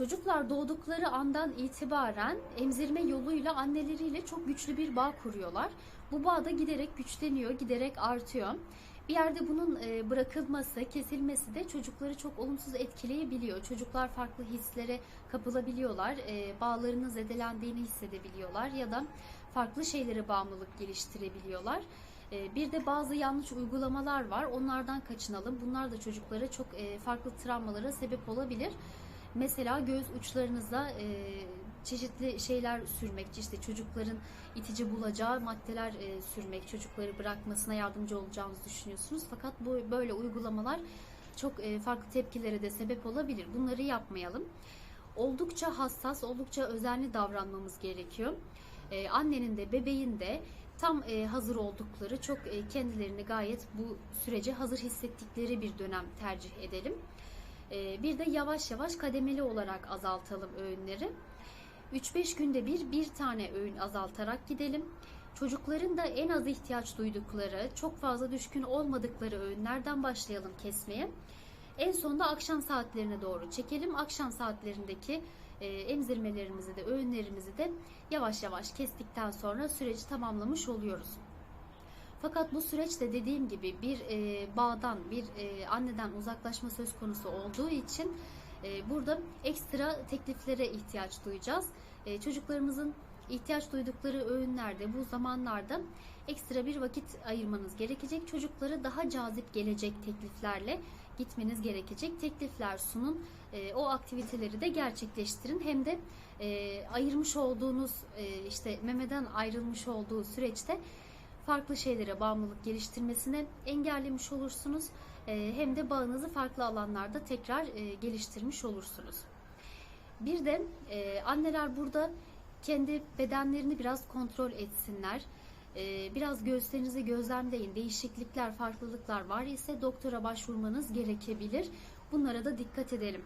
Çocuklar doğdukları andan itibaren emzirme yoluyla anneleriyle çok güçlü bir bağ kuruyorlar. Bu bağ da giderek güçleniyor, giderek artıyor. Bir yerde bunun e, bırakılması, kesilmesi de çocukları çok olumsuz etkileyebiliyor. Çocuklar farklı hislere kapılabiliyorlar, e, bağlarının zedelendiğini hissedebiliyorlar ya da farklı şeylere bağımlılık geliştirebiliyorlar. E, Bir de bazı yanlış uygulamalar var. Onlardan kaçınalım. Bunlar da çocuklara çok farklı travmalara sebep olabilir. Mesela göz uçlarınıza e, çeşitli şeyler sürmek, işte çocukların itici bulacağı maddeler e, sürmek, çocukları bırakmasına yardımcı olacağınızı düşünüyorsunuz. Fakat bu böyle uygulamalar çok e, farklı tepkilere de sebep olabilir. Bunları yapmayalım. Oldukça hassas, oldukça özenli davranmamız gerekiyor. E, annenin de bebeğin de tam e, hazır oldukları, çok e, kendilerini gayet bu sürece hazır hissettikleri bir dönem tercih edelim. E, bir de yavaş yavaş kademeli olarak azaltalım öğünleri. 3-5 günde bir bir tane öğün azaltarak gidelim. Çocukların da en az ihtiyaç duydukları, çok fazla düşkün olmadıkları öğünlerden başlayalım kesmeye. En sonunda akşam saatlerine doğru çekelim. Akşam saatlerindeki e, emzirmelerimizi de öğünlerimizi de yavaş yavaş kestikten sonra süreci tamamlamış oluyoruz. Fakat bu süreçte dediğim gibi bir e, bağdan, bir e, anneden uzaklaşma söz konusu olduğu için e, burada ekstra tekliflere ihtiyaç duyacağız. E, çocuklarımızın ihtiyaç duydukları öğünlerde, bu zamanlarda ekstra bir vakit ayırmanız gerekecek. Çocuklara daha cazip gelecek tekliflerle gitmeniz gerekecek. Teklifler sunun, e, o aktiviteleri de gerçekleştirin. Hem de e, ayırmış olduğunuz, e, işte memeden ayrılmış olduğu süreçte farklı şeylere bağımlılık geliştirmesine engellemiş olursunuz. Ee, Hem de bağınızı farklı alanlarda tekrar e, geliştirmiş olursunuz. Bir de e, anneler burada kendi bedenlerini biraz kontrol etsinler. Ee, Biraz göğüslerinizi gözlemleyin. Değişiklikler, farklılıklar var ise doktora başvurmanız gerekebilir. Bunlara da dikkat edelim.